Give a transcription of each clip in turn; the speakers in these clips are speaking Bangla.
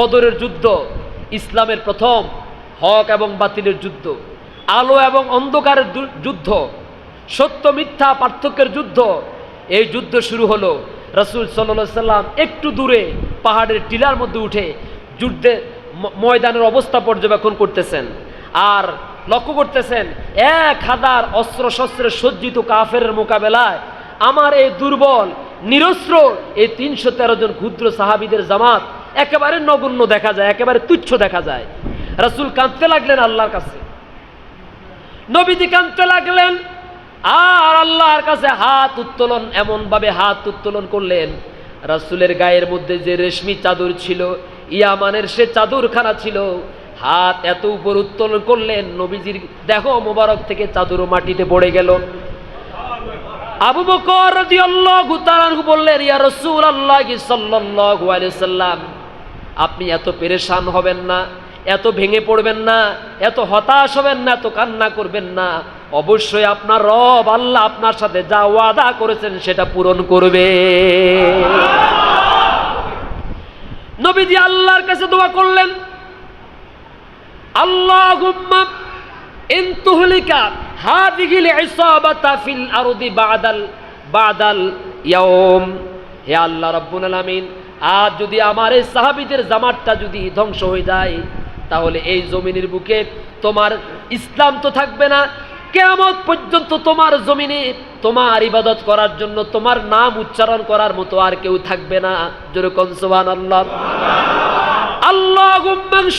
বদরের যুদ্ধ, ইসলামের প্রথম, হক এবং বাতিলের যুদ্ধ, আলো এবং অন্ধকারের যুদ্ধ, সত্য, মিথ্যা, পার্থক্যের যুদ্ধ। এই যুদ্ধ শুরু হলো রসুল সাল্লা সাল্লাম একটু দূরে, পাহাড়ের টিলার মধ্যে উঠে যুদ্ধে ম- ময়দানের অবস্থা পর্যবেক্ষণ করতেছেন। আর লক্ষ্য করতেছেন, এক হাজার অস্ত্র শস্ত্রে সজ্জিত কাফের মোকাবেলায় আমার এই দুর্বল, নিরস্ত্র এই তিনশো তেরো জন ক্ষুদ্র সাহাবিদের জামাত একেবারে নগণ্য দেখা যায়, একেবারে তুচ্ছ দেখা যায়। রাসূল কাঁদতে লাগলেন আল্লাহর কাছে। নবীজি কাঁদতে লাগলেন, আর আল্লাহর কাছে হাত উত্তোলন, এমনভাবে হাত উত্তোলন করলেন, রাসূলের গায়ের মধ্যে যে রেশমি চাদর ছিল, ইয়ামানের সে চাদরখানা ছিল, হাত এত উপর উত্তোলন করলেন, নবীজির দেহ মোবারক থেকে চাদরও মাটিতে পড়ে গেল। আবু বকর বললেন, ইয়া সাল্লাল্লাহু আলাইহি সাল্লাম আপনি এত পেরেশান হবেন না, এত ভেঙে পড়বেন না, এত হতাশ হবেন না, এত কান্না করবেন না। অবশ্যই আপনার রব আল্লাহ আপনার সাথে যা ওয়াদা করেছেন সেটা পূরণ করবে। নবীজি আল্লাহর কাছে দোয়া করলেন ফিল আরদি বাদাল বাদাল ইয়াউম। হে আল্লাহ রাব্বুল আলামিন আর যদি আমার এই সাহাবিদের জামাতটা যদি ধ্বংস হয়ে যায়, তাহলে এই জমিনের বুকে তোমার ইসলাম তো থাকবে না। কেমন পর্যন্ত তোমার জমিনে তোমার ইবাদত করার জন্য, তোমার নাম উচ্চারণ করার মতো আর কেউ থাকবে না। যেরকম সোহান আল্লাহ আল্লাহ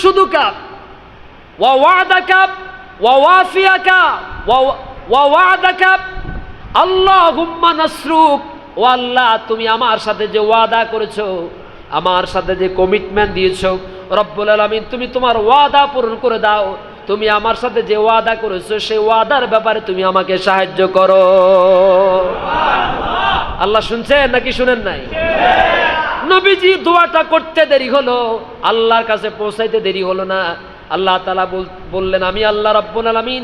শুধু কাপ ওয়াদা কাপ ওয়াফিয়া কাপ ওয়াদা কাপ আল্লাহ গুম্মান নাসরুক। ও আল্লাহ, তুমি আমার সাথে যে ওয়াদা করেছ, আমার সাথে যে কমিটমেন্ট দিয়েছ, রব্বুল আলামিন, তুমি তোমার ওয়াদা পূরণ করে দাও। তুমি আমার সাথে যে ওয়াদা করেছ, সেই ওয়াদার ব্যাপারে তুমি আমাকে সাহায্য করো। আল্লাহ শুনছেন নাকি শুনেন নাই? নবীজি দোয়াটা করতে দেরি হলো, আল্লাহর কাছে পৌঁছাইতে দেরি হলো না। আল্লাহ তালা বললেন, আমি আল্লাহ রব্বুল আলমিন,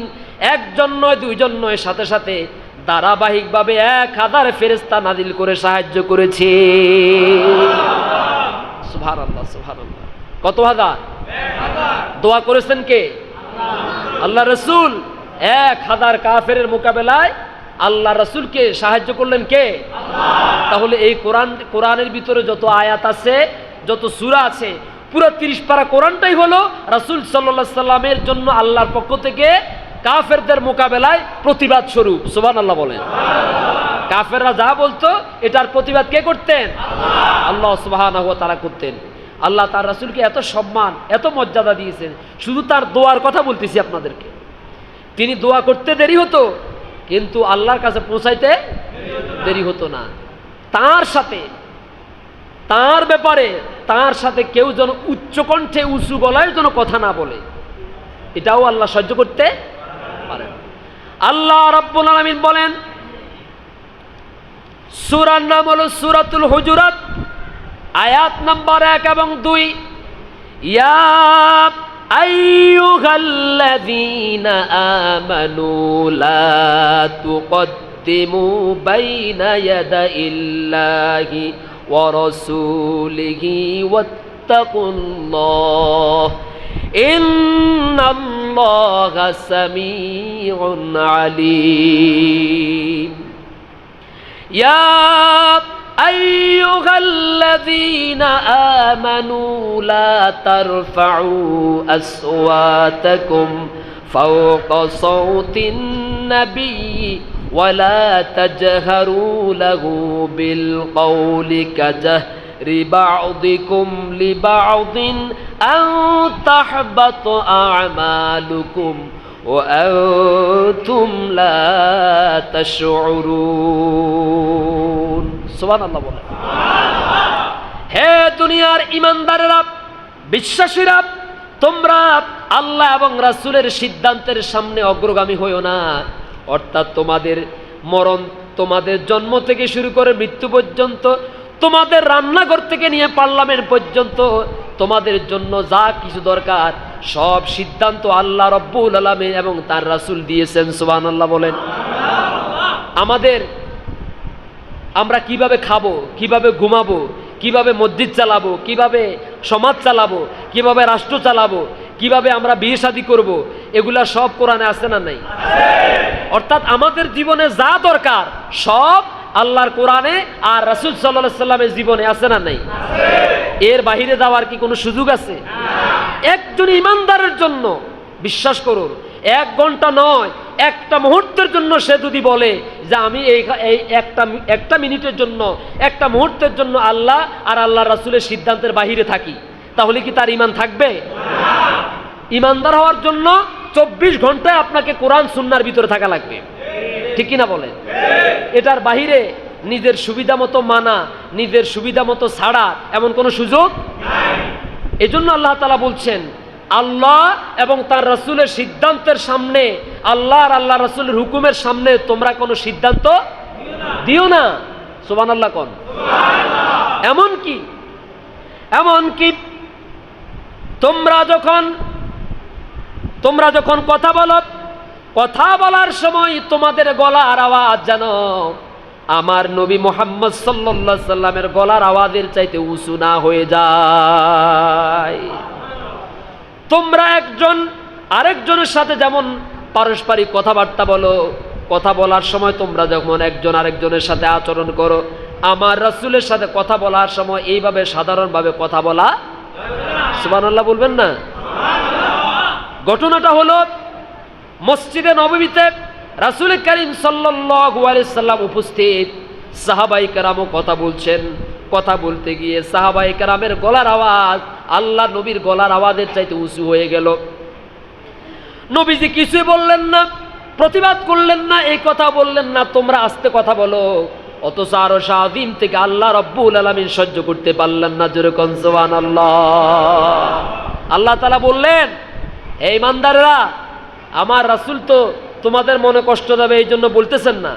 একজন নয়, দুইজন নয়, সাথে সাথে ধারাবাহিকভাবে এক হাজার ফেরেস্তা নাজিল করে সাহায্য করেছে। সুভার আল্লাহ কত হাজার? দোয়া করেছেন কে? আল্লাহ রসুল। এক হাজার কাফের মোকাবেলায় আল্লাহ রসুলকে সাহায্য করলেন কে? তাহলে এই কোরআন, কোরআনের ভিতরে যত আয়াত আছে, যত সুরা আছে, পুরো তিরিশ পারা কোরআনটাই হলো রাসুল সাল্লা সাল্লামের জন্য আল্লাহর পক্ষ থেকে কাফেরদের মোকাবেলায় প্রতিবাদ স্বরূপ সোবান আল্লাহ বলেন। কাফেররা যা বলতো, এটার প্রতিবাদ কে করতেন? আল্লাহ সুবাহ তারা করতেন। আল্লাহ তার রাসুলকে এত সম্মান, এত মর্যাদা দিয়েছেন। শুধু তার দোয়ার কথা বলতেছি আপনাদেরকে। তিনি দোয়া করতে দেরি হতো, কিন্তু আল্লাহর কাছে পৌঁছাইতে দেরি হতো না। তার সাথে, তার ব্যাপারে, তার সাথে কেউ যেন উচ্চকণ্ঠে, উঁচু গলায় যেন কথা না বলে। এটাও আল্লাহ সহ্য করতে আল্লাহ রব্বুল আলমিন বলেন সুরার নাম হলো সুরাতুল হুজুরাত আয়াত নাম্বার এক এবং দুই ইয়া أيها الذين آمنوا لا تقدموا بين يدي الله ورسوله واتقوا الله إن الله سميع عليم. يا أيها الذين آمنوا لا ترفعوا أصواتكم فوق صوت النبي ولا تجهروا له بالقول كجهر بعضكم لبعض أن تحبط أعمالكم وأنتم لا تشعرون سبحان الله বলে হে দুনিয়ার ইমানদারেরা বিশ্বাসীরা তোমরা আল্লাহ এবং রাসূলের সিদ্ধান্তের সামনে অগ্রগামী হইও না অর্থাৎ তোমাদের মরণ তোমাদের জন্ম থেকে শুরু করে মৃত্যু পর্যন্ত তোমাদের রান্নাঘর থেকে নিয়ে পার্লামেন্ট পর্যন্ত তোমাদের জন্য যা কিছু দরকার, সব সিদ্ধান্ত আল্লাহ রব্বুল আলমে এবং তার রাসূল দিয়েছেন সুবান আল্লাহ বলেন। আমাদের আমরা কীভাবে খাব, কীভাবে ঘুমাবো, কীভাবে মসজিদ চালাবো, কীভাবে সমাজ চালাবো, কীভাবে রাষ্ট্র চালাবো, কীভাবে আমরা বিয়ে শাদী করব, এগুলা সব কোরআনে আছে না নাই? অর্থাৎ আমাদের জীবনে যা দরকার, সব আল্লাহর কোরআনে আর রাসুল সাল্লাহ সাল্লামের জীবনে আছে না নাই? এর বাহিরে যাওয়ার কি কোনো সুযোগ আছে? একজন ইমানদারের জন্য, বিশ্বাস করুন, এক ঘণ্টা নয়, একটা মুহূর্তের জন্য সে যদি বলে যে আমি এই এই একটা একটা মিনিটের জন্য, একটা মুহূর্তের জন্য আল্লাহ আর আল্লাহ রাসুলের সিদ্ধান্তের বাহিরে থাকি, তাহলে কি তার ইমান থাকবে? ইমানদার হওয়ার জন্য চব্বিশ ঘন্টায় আপনাকে কোরআন, সুন্নার ভিতরে থাকা লাগবে। ঠিক কিনা বলেন? এটার বাহিরে নিজের সুবিধা মতো মানা, নিজের সুবিধা মতো ছাড়া এমন কোনো সুযোগ এজন্য আল্লাহ তালা বলছেন, আল্লাহ এবং তার রাসুলের সিদ্ধান্তের সামনে, আল্লাহ আর আল্লাহ রাসুলের হুকুমের সামনে তোমরা কোনো সিদ্ধান্ত দিও না। সোবান আল্লাহ কন? এমন কি এমন কি তোমরা যখন তোমরা যখন কথা বলো কথা বলার সময় তোমাদের গলার আওয়াজ যেন আমার নবী মোহাম্মদ সাল্লাহ সাল্লামের গলার আওয়াজের চাইতে উঁচু না হয়ে যায়। তোমরা একজন আরেকজনের সাথে যেমন পারস্পরিক কথাবার্তা বলো, কথা বলার সময় তোমরা যখন একজন আরেকজনের সাথে আচরণ করো, আমার রাসুলের সাথে কথা বলার সময় এইভাবে সাধারণভাবে কথা বলা, সুবহানাল্লাহ বলবেন না? ঘটনাটা হলো মসজিদে নবমীতে রাসুল করিম সাল্লাম উপস্থিত। সাহাবাই কারামও কথা বলছেন। কথা বলতে গিয়ে সাহাবাই কারামের গলার আওয়াজ, আল্লাহ নবীর গলার আওয়াজের চাইতে উঁচু হয়ে গেল। নবীজি কিছুই বললেন না, প্রতিবাদ করলেন না, এই কথা বললেন না, তোমরা আস্তে কথা বলো। অথচ আরও শাহিম থেকে আল্লাহ রব্বুল আলমিন সহ্য করতে পারলেন না যেরকম সোহান আল্লাহ আল্লাহ তালা বললেন এই ইমানদারেরা আমার রাসুল তো তোমাদের মনে কষ্ট দেবে, এই জন্য বলতেছেন না।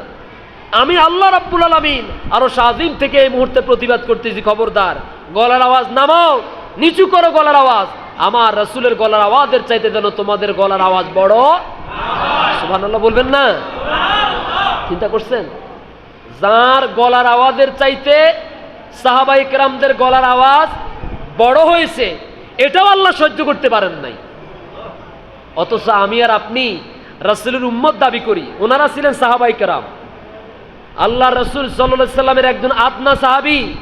আমি আল্লাহ রাব্বুল আলমিন আরও শাহিম থেকে এই মুহূর্তে প্রতিবাদ করতেছি, খবরদার। গলার আওয়াজ নামাও, নিচু করো গলার আওয়াজ। আমার রাসুলের গলার আওয়াজের চাইতে যেন তোমাদের গলার আওয়াজ বড়। সুবহানাল্লাহ বলবেন না? চিন্তা করছেন? যার গলার আওয়াজের চাইতে সাহাবাই কেরামদের গলার আওয়াজ বড় হয়েছে, এটাও আল্লাহ সহ্য করতে পারেন নাই। অথচ আমি আর আপনি রাসুলের উম্মত দাবি করি। ওনারা ছিলেন সাহাবাই কেরাম। আল্লাহ রসুল সাল্লা সাল্লামের একজন আত্মা সাহাবি,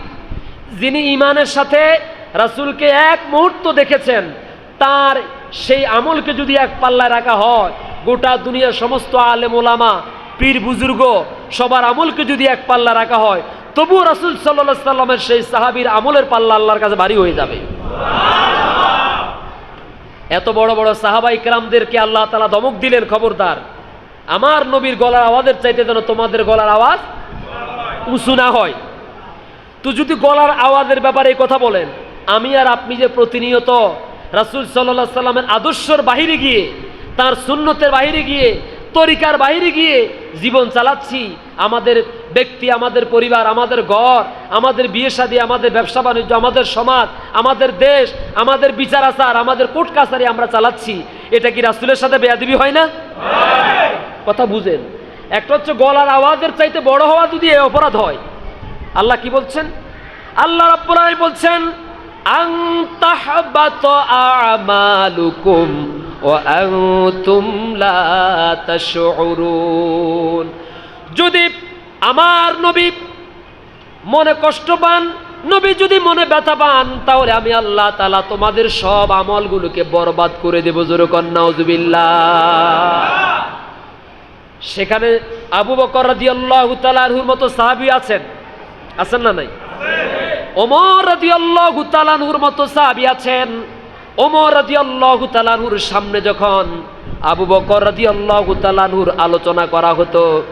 যিনি ইমানের সাথে রাসুলকে এক মুহূর্ত দেখেছেন, তার সেই আমলকে যদি এক পাল্লায় রাখা হয়, গোটা দুনিয়ার সমস্ত আলেম ওলামা, পীর বুজুর্গ সবার আমলকে যদি এক পাল্লা রাখা হয়, তবুও রাসুল সাল্লাহ সাল্লামের সেই সাহাবির আমলের পাল্লা আল্লাহর কাছে ভারী হয়ে যাবে। এত বড় বড় সাহাবাই কেরামদেরকে আল্লাহ তালা দমক দিলেন, খবরদার। আমার নবীর গলার আওয়াজের চাইতে যেন তোমাদের গলার আওয়াজ উঁচু না হয়। তো যদি গলার আওয়াজের ব্যাপারে কথা বলেন, আমি আর আপনি যে প্রতিনিয়ত রাসুল সাল্লাহ সাল্লামের আদর্শর বাহিরে গিয়ে, তার সুন্নতের বাহিরে গিয়ে, তরিকার বাহিরে গিয়ে জীবন চালাচ্ছি, আমাদের ব্যক্তি আমাদের পরিবার আমাদের ঘর আমাদের বিয়ে শাদী আমাদের ব্যবসা বাণিজ্য আমাদের সমাজ আমাদের দেশ আমাদের বিচার আচার আমাদের কোর্ট কাছারি আমরা চালাচ্ছি। এটা কি রাসুলের সাথে বেয়াদিবি হয় না? কথা বুঝেন। একটা হচ্ছে গলার আওয়াজের চাইতে বড় হওয়া যদি এই অপরাধ হয় আল্লাহ কি বলছেন? আল্লাহ রাব্বুল আলামিন বলছেন আং তাহবাত আমালুকুম ওয়া আনতুম লা তাশউরুন। যদি আমার নবী মনে কষ্ট পান, নবী যদি মনে ব্যথা পান, তাহলে আমি আল্লাহ তালা তোমাদের সব আমলগুলোকে বরবাদ করে দেব, জোর কন্যাউজুবিল্লাহ সেখানে আবু বকর তাআলার মতো সাহাবী আছেন। আছেন না নাই? ওমর রাদিয়াল্লাহু তাআলার মতো সাহাবী আছেন। ওমর রাদিয়াল্লাহু তাআলার সামনে যখন আবু বকর রাদিয়াল্লাহু তাআলার আলোচনা করা হতো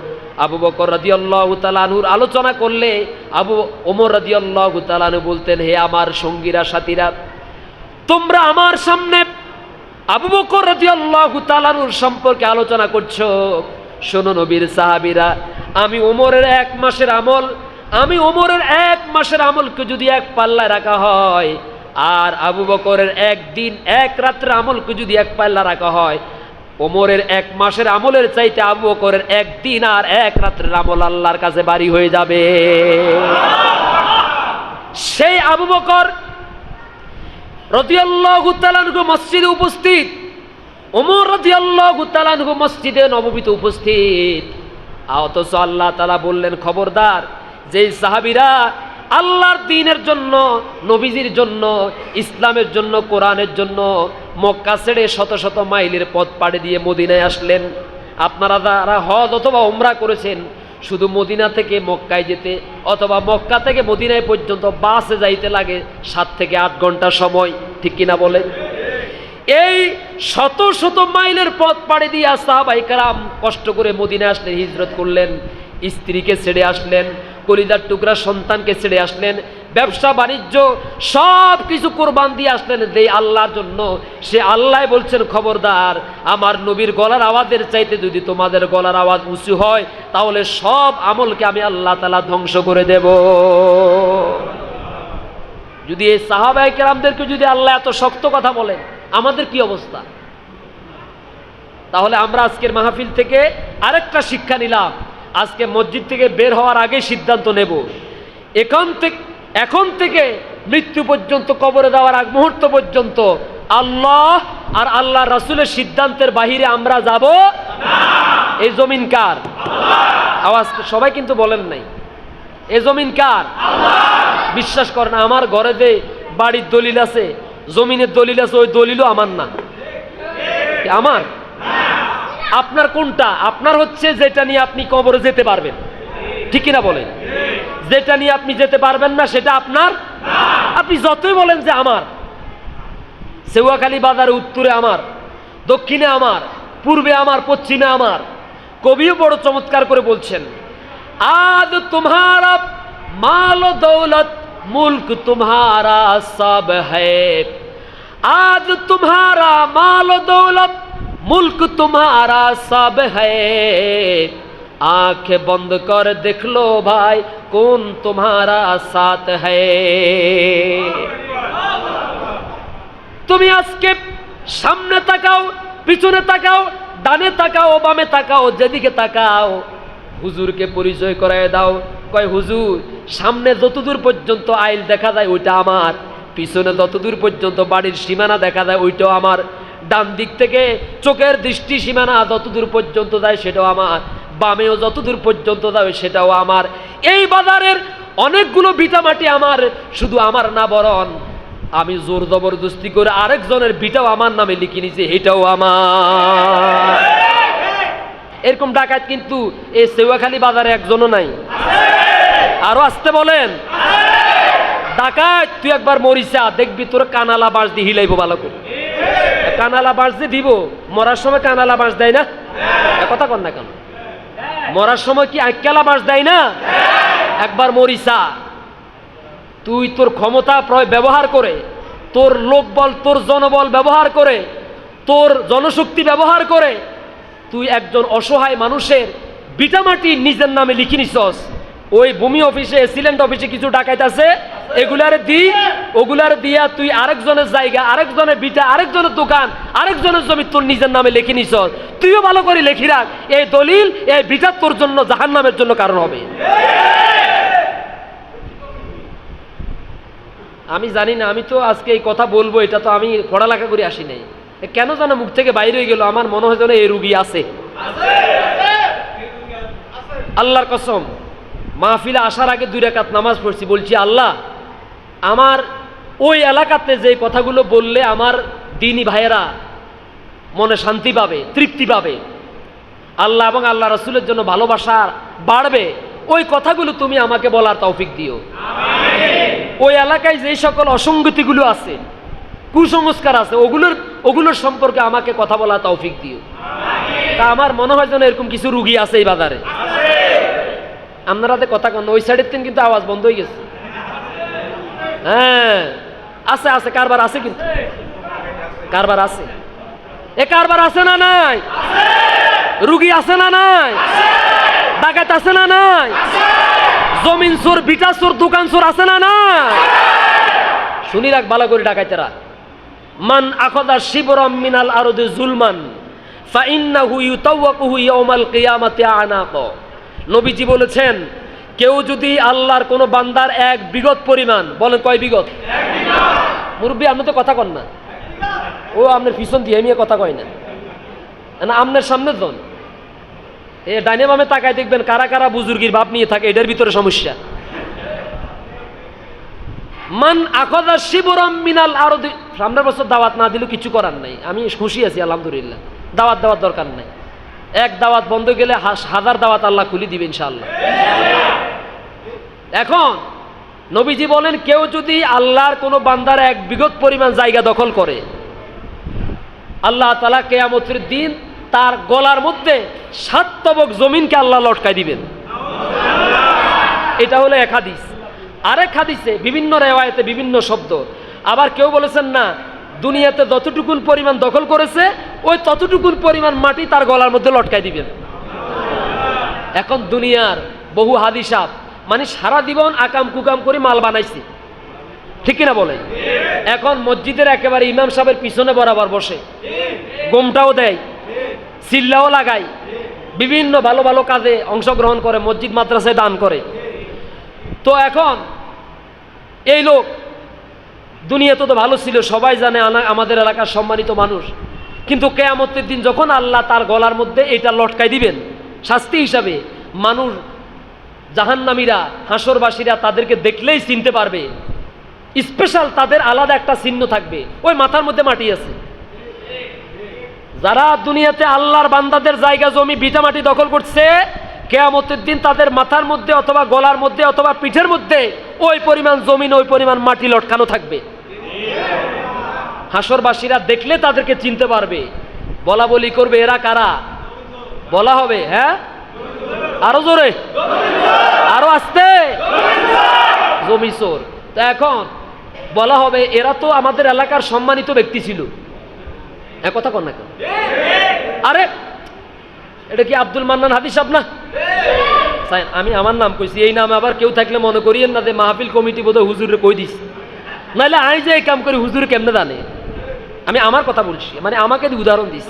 আবু বকর রাদিয়াল্লাহু তাআলার আলোচনা করলে আবু ওমর রাদিয়াল্লাহু তাআলা বলতেন, হে আমার সঙ্গীরা, সাথীরা, তোমরা আমার সামনে আবু বকর রাদিয়াল্লাহু তাআলার সম্পর্কে আলোচনা করছ। শোনো নবীর সাহাবিরা, আমি ওমরের এক মাসের আমল, আমি ওমরের এক মাসের আমলকে যদি এক পাল্লায় রাখা হয়, আর আবু বকরের একদিন, এক রাত্রে আমলকে যদি এক পাল্লা রাখা হয় ওমরের এক মাসের আমলের চাইতে আবু বকরের একদিন আর এক রাত্রের আমল আল্লাহর কাছে বাড়ি হয়ে যাবে। সেই আবু বকর রদিয়াল্লাহু তাআলাহু মসজিদে উপস্থিত। ওমর রদিয়াল্লাহু তাআলাহু মসজিদে নববীতে উপস্থিত। অথচ আল্লাহ তাআলা বললেন, খবরদার, যেই সাহাবীরা আল্লাহর দিনের জন্য, নবীজির জন্য, ইসলামের জন্য, কোরআনের জন্য মক্কা ছেড়ে শত শত মাইলের পথ পাড়ি দিয়ে মদিনায় আসলেন। আপনারা যারা হজ অথবা ওমরা করেছেন, শুধু মদিনা থেকে মক্কায় যেতে অথবা মক্কা থেকে মদিনায় পর্যন্ত বাসে যাইতে লাগে সাত থেকে আট ঘণ্টা সময়, ঠিক কিনা বলেন? এই শত শত মাইলের পথ পাড়ি দিয়ে সাহাবাই কারাম কষ্ট করে মদিনায় আসলেন, হিজরত করলেন, স্ত্রীকে ছেড়ে আসলেন কলিদার টুকরা সন্তানকে ছেড়ে আসলেন, ব্যবসা, বাণিজ্য, সব কিছু কোরবান দিয়ে আসলেন। যে আল্লাহর জন্য সে আল্লাহ বলছেন, খবরদার, আমার নবীর গলার আওয়াজের চাইতে যদি তোমাদের গলার আওয়াজ উঁচু হয়, তাহলে সব আমলকে আমি আল্লাহ তালা ধ্বংস করে দেব। যদি এই সাহাবাই কেরামদেরকে যদি আল্লাহ এত শক্ত কথা বলেন, আমাদের কি অবস্থা? তাহলে আমরা আজকের মাহফিল থেকে আরেকটা শিক্ষা নিলাম। আজকে মসজিদ থেকে বের হওয়ার আগে সিদ্ধান্ত নেব। এখন থেকে এখন থেকে মৃত্যু পর্যন্ত কবরে দেওয়ার আগ মুহূর্ত পর্যন্ত আল্লাহ আর আল্লাহ রাসুলের সিদ্ধান্তের বাহিরে আমরা যাব এই জমিন কার? আওয়াজ সবাই কিন্তু বলেন নাই। এ জমিন কার? বিশ্বাস করেন আমার ঘরে যে বাড়ির দলিল আছে জমিনের দলিল আছে ওই দলিলও আমার না। আমার? আপনার কোনটা আপনার হচ্ছে যেটা নিয়ে আপনি কবরে যেতে পারবেন ঠিক কিনা বলেন যেটা নিয়ে আপনি যেতে পারবেন না সেটা আপনার আপনি যতই বলেন যে আমার সেউয়াখালী বাজার উত্তরে আমার দক্ষিণে আমার পূর্বে আমার পশ্চিমে আমার কবিও বড় চমৎকার করে বলছেন আজ তোমারা মাল দৌলত মুল্ক তোমারা সব হ্যায় आज तुम्हारा माल दौलत মুল্ক তোমারা সব হ্যায় আঁখ বন্ধ কর দেখল ভাই কোন তোমারা সাথ হ্যায় তুমি আজকে সামনে তাকাও পিছনে তাকাও ডানে তাকাও বামে তাকাও যেদিকে তাকাও হুজুরকে পরিচয় করায় দাও কয় হুজুর সামনে যতদূর পর্যন্ত আইল দেখা যায় ওইটা আমার পিছনে যতদূর পর্যন্ত বাড়ির সীমানা দেখা যায় ওইটাও আমার ডান দিক থেকে চোখের দৃষ্টি সীমানা যতদূর পর্যন্ত যায় সেটাও আমার, বামেও যতদূর পর্যন্ত যাবে সেটাও আমার। এই বাজারের অনেকগুলো ভিটামাটি আমার, শুধু আমার না বরণ আমি জোর জবরদস্তি করে আরেকজনের ভিটাও আমার নামে লিখে নিছি এটাও আমার। এরকম ডাকাত কিন্তু এই সেওয়াখালী বাজারে একজনও নাই। আরও আসতে বলেন। ডাকাত, তুই একবার মরিসা দেখবি তোর কানালা বাঁশ দিয়ে হিলাইবো ভালো করে। কানালা বাঁশ দিয়ে দিব মরার সময় কানালা বাঁশ দেয় না? কথা কন না কেন? মরার সময় কি আক্কালা বাঁশ দেয় না? একবার মরিসা তুই তোর ক্ষমতা প্রয় ব্যবহার করে তোর লোকবল তোর জনবল ব্যবহার করে তোর জনশক্তি ব্যবহার করে তুই একজন অসহায় মানুষের বিটামাটি নিজের নামে লিখি নিছস। ওই ভূমি অফিসে সিলেন্ট অফিসে কিছু ডাকাইত আছে। এগুলারে দি ওগুলার দিয়া তুই আরেকজনের জায়গা আরেকজনের বিটা আরেকজনের দোকান আরেকজনের জমি তোর নিজের নামে লিখে নিছস তুইও ভালো করে লিখি রাখ এই দলিল এই বিটা তোর জন্য জাহান নামের জন্য কারণ হবে। আমি জানি না আমি তো আজকে এই কথা বলব এটা তো আমি পড়ালেখা করে আসি নাই। কেন যেন মুখ থেকে বাইরে হয়ে গেল আমার মনে হয় যেন এই রুগী আছে। আল্লাহর কসম। মাহফিলে আসার আগে দুই রাকাত নামাজ পড়ছি বলছি আল্লাহ আমার ওই এলাকাতে যে কথাগুলো বললে আমার দিনী ভাইয়েরা মনে শান্তি পাবে তৃপ্তি পাবে। আল্লাহ এবং আল্লাহ রসুলের জন্য ভালোবাসা বাড়বে। ওই কথাগুলো তুমি আমাকে বলার তৌফিক দিও। ওই এলাকায় যে সকল অসঙ্গতিগুলো আছে কুসংস্কার আছে ওগুলোর ওগুলোর সম্পর্কে আমাকে কথা বলা তৌফিক দিও। তা আমার মনে হয় যেন এরকম কিছু রুগী আছে এই বাজারে। আপনারা তো কথা কন ওই সাইডের তিন কিন্তু আওয়াজ বন্ধ হয়ে গেছে। হ্যাঁ আছে আছে, কারবার আছে কিন্তু। কারবার আছে। এ কারবার আছে না নাই? রুগী আছে না নাই? ডাকাত আছে না নাই? জমিন চোর বিটা চোর, দোকান চোর আছে না না শুনি রাখ ভালো করে ডাকাইতেরা। মান আখদা শিবরম মিনাল আরদে জুলমান, ফাইন্নাহু ইউতাওয়াকুহু ইয়াউমাল কিয়ামাতি আনাক। নবীজি বলেছেন, কেউ যদি আল্লাহর কোনো বান্দার এক বিগত পরিমাণ, বলেন কয় বিগত? মুরব্বী, আপনি তো কথা কন না। ও আপনার পিছন দিয়ে নিয়ে কথা কয় না। না, আপনার সামনে জন এ ডাইনে বামে তাকায় দেখবেন কারা কারা বুজুর্গির ভাব নিয়ে থাকে এটার ভিতরে সমস্যা। মান আখদা শিবরম মিনাল আরও সামনের বছর দাওয়াত না দিলেও কিছু করার নাই। আমি খুশি আছি, আলহামদুলিল্লাহ। দাওয়াত দেওয়ার দরকার নাই। এক দাওয়াত বন্ধ গেলে হাজার দাওয়াত আল্লাহ খুলি দিবে ইনশাআল্লাহ। এখন নবীজি বলেন, কেউ যদি আল্লাহর কোনো বান্দার এক বিগত পরিমাণ জায়গা দখল করে, আল্লাহ তালা কেয়ামতির দিন তার গলার মধ্যে সাত তবক জমিনকে আল্লাহ লটকায় দিবেন। এটা হলো এক হাদিস। আরেক হাদিসে বিভিন্ন রেওয়ায়তে বিভিন্ন শব্দ। আবার কেউ বলেছেন, না দুনিয়াতে যতটুকুন পরিমাণ দখল করেছে, ওই ততটুকুন পরিমাণ মাটি তার গলার মধ্যে লটকাই দিবেন। এখন দুনিয়ার বহু হাদিসাব মানে সারা জীবন আকাম কুকাম করে মাল বানাইছে। ঠিক কিনা বলে এখন মসজিদের একেবারে ইমাম সাহেবের পিছনে বরাবর বসে। গোমটাও দেয় চিল্লাও লাগায়, বিভিন্ন ভালো ভালো কাজে অংশগ্রহণ করে, মসজিদ মাদ্রাসায় দান করে। তো এখন এই লোক দুনিয়াতে তো তো ভালো ছিল, সবাই জানে আমাদের এলাকার সম্মানিত মানুষ। কিন্তু কেয়ামতের দিন যখন আল্লাহ তার গলার মধ্যে এটা লটকাই দিবেন, শাস্তি হিসাবে মানুষ, জাহান্নামীরা, হাসরবাসীরা তাদেরকে দেখলেই চিনতে পারবে। স্পেশাল তাদের আলাদা একটা চিহ্ন থাকবে, ওই মাথার মধ্যে মাটি আছে। যারা দুনিয়াতে আল্লাহর বান্দাদের জায়গা জমি বিটা মাটি দখল করছে, কেয়ামতের দিন তাদের মাথার মধ্যে অথবা গলার মধ্যে অথবা পিঠের মধ্যে ওই পরিমাণ জমিন ওই পরিমাণ মাটি লটকানো থাকবে। হাসরবাসীরা দেখলে তাদেরকে চিনতে পারবে। বলা বলি করবে, এরা কারা? বলা হবে হ্যাঁ? আরও জোরে। আরও আসতে। জমি চোর। তা এখন বলা হবে, এরা তো আমাদের এলাকার সম্মানিত ব্যক্তি ছিল। হ্যাঁ কথা কন না কেন? আরে, এটা কি আব্দুল মান্নান হাদিস সাহেব না? আমি আমার নাম কইছি, এই নাম আবার কেউ থাকলে মনে করিয়েন না যে মাহফিল কমিটি বোধহয় হুজুরে কই দিস নাহলে আমি যে এই কাম করি হুজুরে কেমনে জানে? আমি আমার কথা বলছি মানে আমাকে উদাহরণ দিস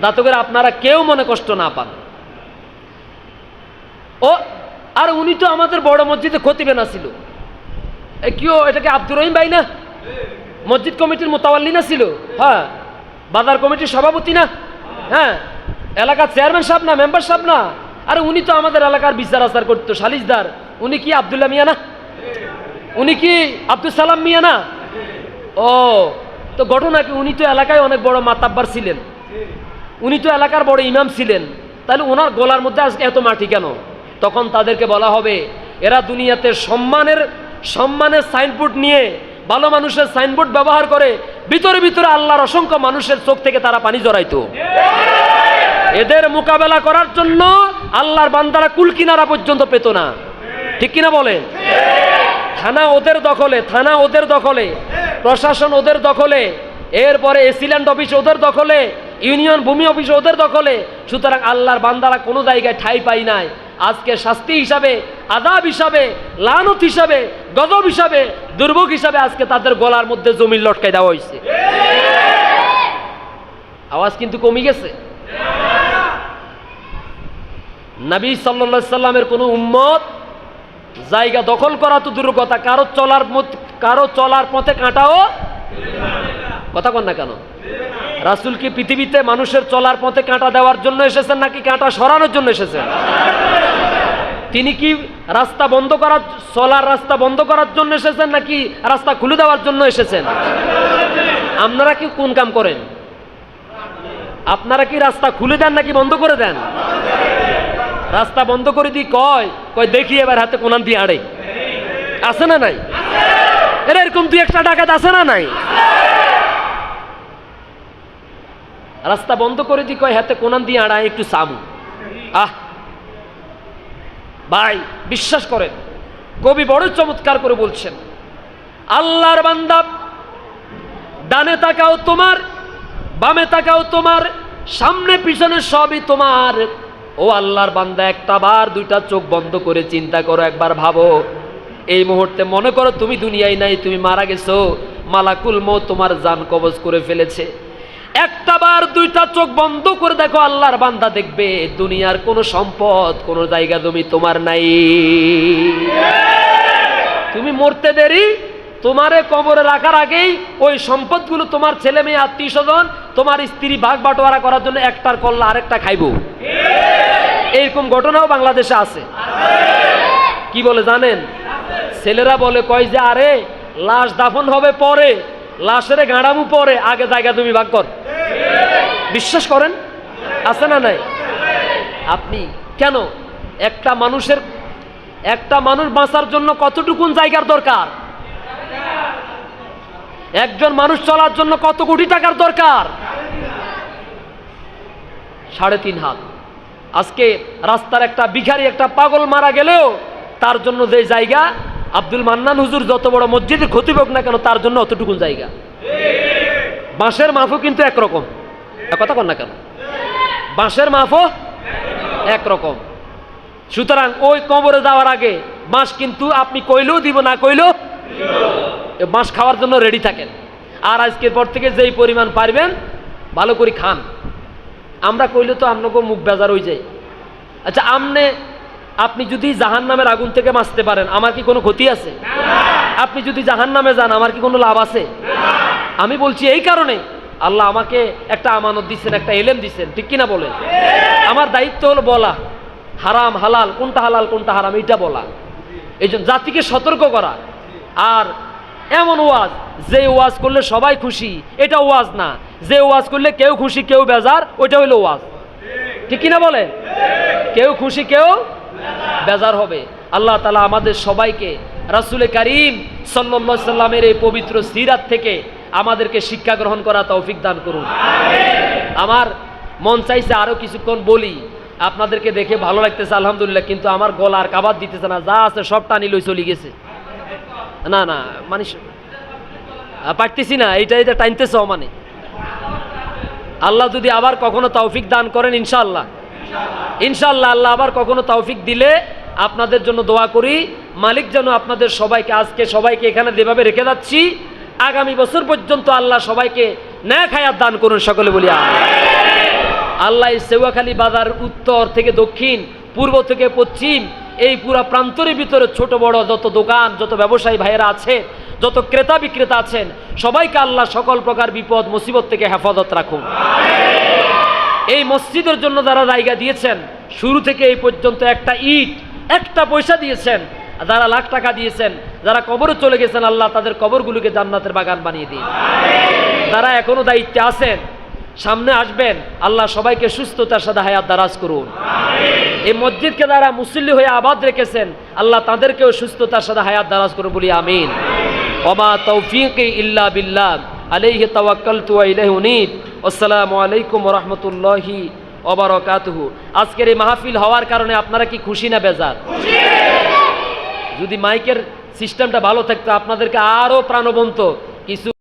দাতকের আপনারা কেউ মনে কষ্ট না পান। ও, আর উনি তো আমাদের বড় মসজিদে খতিবে না ছিল। কিও এটাকে আব্দুর রহিম ভাই না? মসজিদ কমিটির মোতাবাল্লি না ছিল? হ্যাঁ। বাজার কমিটির সভাপতি না? হ্যাঁ। এলাকার চেয়ারম্যান সাহেব না, মেম্বার সাহেব না? আর উনি তো আমাদের এলাকার বিচার আচার করতো, সালিশদার। উনি কি আবদুল্লাহ মিয়া না? উনি কি আব্দুল সালাম মিয়া না? ও তো ঘটনা কি উনি তো এলাকায় অনেক বড় মাতাব্বার ছিলেন। উনি তো এলাকার বড় ইমাম ছিলেন। তাহলে ওনার গলার মধ্যে আজকে এত মাটি কেন? তখন তাদেরকে বলা হবে, এরা দুনিয়াতে সম্মানের সম্মানের সাইনবোর্ড নিয়ে ভালো মানুষের সাইনবোর্ড ব্যবহার করে, ভিতরে ভিতরে আল্লাহর অসংখ্য মানুষের চোখ থেকে তারা পানি জড়াইতো। এদের মোকাবেলা করার জন্য আল্লাহর বান্দারা কুল কিনারা পর্যন্ত পেত না। ঠিক কিনা বলেন? থানা ওদের দখলে, থানা ওদের দখলে। প্রশাসন ওদের দখলে এরপরে এসিল্যান্ড অফিস ওদের দখলে ইউনিয়ন ভূমি অফিস ওদের দখলে সুতরাং আল্লাহর বান্দারা কোনো জায়গায় ঠাই পাই নাই। আজকে শাস্তি হিসাবে আদাব হিসাবে লানত হিসাবে গজব হিসাবে দুর্ভোগ হিসাবে আজকে তাদের গলার মধ্যে জমিন লটকাই দেওয়া হয়েছে আওয়াজ কিন্তু কমে গেছে। নবী সাল্লা সাল্লামের কোনো উম্মত জায়গা দখল করা তো দূর কথা। কারও চলার কারও চলার পথে কাঁটাও কথা কন না কেন? রাসুল কি পৃথিবীতে মানুষের চলার পথে কাঁটা দেওয়ার জন্য এসেছেন নাকি কাঁটা সরানোর জন্য এসেছেন? তিনি কি রাস্তা বন্ধ করার, চলার রাস্তা বন্ধ করার জন্য এসেছেন নাকি রাস্তা খুলে দেওয়ার জন্য এসেছেন? আপনারা কি কোন কাম করেন? আপনারা কি রাস্তা খুলে দেন নাকি বন্ধ করে দেন? রাস্তা বন্ধ করে দিই, কয় কয়, দেখি এবার হাতে কোনান দিয়ে আড়ে। আছে না নাই? এরকম দুই একটা ডাকাত আছে না নাই? রাস্তা বন্ধ করে দিই, কয়, হাতে কোনান দিয়ে আড়ায়, একটু সামু আহ! ভাই, বিশ্বাস করেন, কবি বড় চমৎকার করে বলছেন, আল্লাহর বান্দা, ডানে তাকাও তোমার, বামে তাকাও তোমার, সামনে পিছনে সবই তোমার। ও আল্লাহর বান্দা একটা বার দুইটা চোখ বন্ধ করে চিন্তা করো, একবার ভাবো। এই মুহূর্তে মনে করো তুমি দুনিয়ায় নাই, তুমি মারা গেছো। মালাকুল মো তোমার জান কবজ করে ফেলেছে। একটা বার দুইটা চোখ বন্ধ করে দেখো, আল্লাহর বান্দা দেখবে, দুনিয়ার কোনো সম্পদ, কোনো জায়গা জমি তোমার নাই। তুমি মরতে দেরি? তোমারে কবরে রাখার আগেই ওই সম্পদগুলো তোমার ছেলে মেয়ে, আত্মীয় স্বজন, তোমার স্ত্রী ভাগ বাটোয়ারা করার জন্য একটার করলা, আরেকটা খাইবো। এইরকম ঘটনাও বাংলাদেশে আছে। কি বলে জানেন? ছেলেরা বলে, কয় যে, আরে, লাশ দাফন হবে পরে, লাশের গাঁড়ামু পরে, আগে জায়গা তুমি ভাগ কর। বিশ্বাস করেন? আছে না নাই? আপনি কেন? একটা মানুষের, একটা মানুষ বাঁচার জন্য কতটুকুন জায়গার দরকার? একজন মানুষ চলার জন্য কত কোটি টাকার দরকার? সাড়ে তিন হাত। আজকে রাস্তার একটা বিঘারি একটা পাগল মারা গেলেও তার জন্য যে জায়গা, আব্দুল মান্নান হুজুর যত বড় মসজিদের ক্ষতি হোক না কেন, তার জন্য অতটুকুন জায়গা। বাঁশের মাফও কিন্তু একরকম। কথা কর না কেন? বাঁশের মাফও একরকম। সুতরাং ওই কবরে যাওয়ার আগে বাঁশ কিন্তু আপনি কইলেও দিব, না কইলেও বাঁশ খাওয়ার জন্য রেডি থাকেন। আর আজকের পর থেকে যেই পরিমাণ পারবেন, ভালো করে খান। আমরা কইলে তো আপনাকে মুখ বেজার হয়ে যায়। আচ্ছা আমনে আপনি যদি জাহান নামের আগুন থেকে বাঁচতে পারেন, আমার কি কোনো ক্ষতি আছে? আপনি যদি জাহান নামে যান, আমার কি কোনো লাভ আছে? আমি বলছি এই কারণে আল্লাহ আমাকে একটা আমানত দিচ্ছেন একটা এলেম দিচ্ছেন ঠিক কিনা বলেন? আমার দায়িত্ব হলো বলা। হারাম, হালাল, কোনটা হালাল, কোনটা হারাম, এইটা বলা। এই জন্য জাতিকে সতর্ক করা। আর এমন ওয়াজ যে ওয়াজ করলে সবাই খুশি, এটা ওয়াজ না। যে ওয়াজ করলে কেউ খুশি, কেউ বেজার, ওইটা হইল ওয়াজ। ঠিক কিনা বলে কেউ খুশি, কেউ বেজার হবে। আল্লাহ তালা আমাদের সবাইকে, রাসুলে করিম সাল্লা সাল্লামের এই পবিত্র সিরাত থেকে আমাদেরকে শিক্ষা গ্রহণ করা তৌফিক দান করুন। আমার মন চাইছে আরও কিছুক্ষণ বলি। আপনাদেরকে দেখে ভালো লাগতেছে, আলহামদুলিল্লাহ, কিন্তু আমার গলা আর কাবার দিতেছে না, যা আছে সব টানি লই চলে গেছে। না না মানে পারতেছি না, এইটা এটা টাইনতেছ মানে। আল্লাহ যদি আবার কখনো তৌফিক দান করেন, ইনশাআল্লাহ। ইনশাআল্লাহ আল্লাহ আবার কখনো তৌফিক দিলে আপনাদের জন্য দোয়া করি। মালিক যেন আপনাদের সবাইকে আজকে সবাইকে এখানে যেভাবে রেখে যাচ্ছি, আগামী বছর পর্যন্ত আল্লাহ সবাইকে ন্যায় খায়াত দান করুন, সকলে বলি। আল্লাহ সেওয়াখালী বাজার উত্তর থেকে দক্ষিণ, পূর্ব থেকে পশ্চিম এই পুরা প্রান্তরের ভিতরে ছোট বড় যত দোকান, যত ব্যবসায়ী ভাইয়েরা আছে যত ক্রেতা বিক্রেতা আছেন, সবাইকে আল্লাহ সকল প্রকার বিপদ, মুসিবত থেকে হেফাজত রাখুন। এই মসজিদের জন্য যারা জায়গা দিয়েছেন, শুরু থেকে এই পর্যন্ত একটা ইট, একটা পয়সা দিয়েছেন, যারা লাখ টাকা দিয়েছেন, যারা কবরে চলে গেছেন, আল্লাহ তাদের কবরগুলোকে জান্নাতের বাগান বানিয়ে দিন। যারা এখনও দায়িত্বে আছেন সামনে আসবেন আল্লাহ সবাইকে সুস্থতার সাথে হায়াত দারাজ করুন। এই মসজিদকে যারা মুসল্লি হয়ে আবাদ রেখেছেন আল্লাহ তাদেরকেও সুস্থতার সাথে হায়াত দারাজ করুন বলি আমিন। ওমা তৌফিক ইল্লা বিল্লাহ আলাইহি তাওয়াক্কালতু ওয়া ইলাইহি উনীব। আসসালামু আলাইকুম ওয়া রাহমাতুল্লাহি ওয়া বারাকাতুহু। আজকের এই মাহফিল হওয়ার কারণে আপনারা কি খুশি না বেজার? যদি মাইকের সিস্টেমটা ভালো থাকতো আপনাদেরকে আরও প্রাণবন্ত কিছু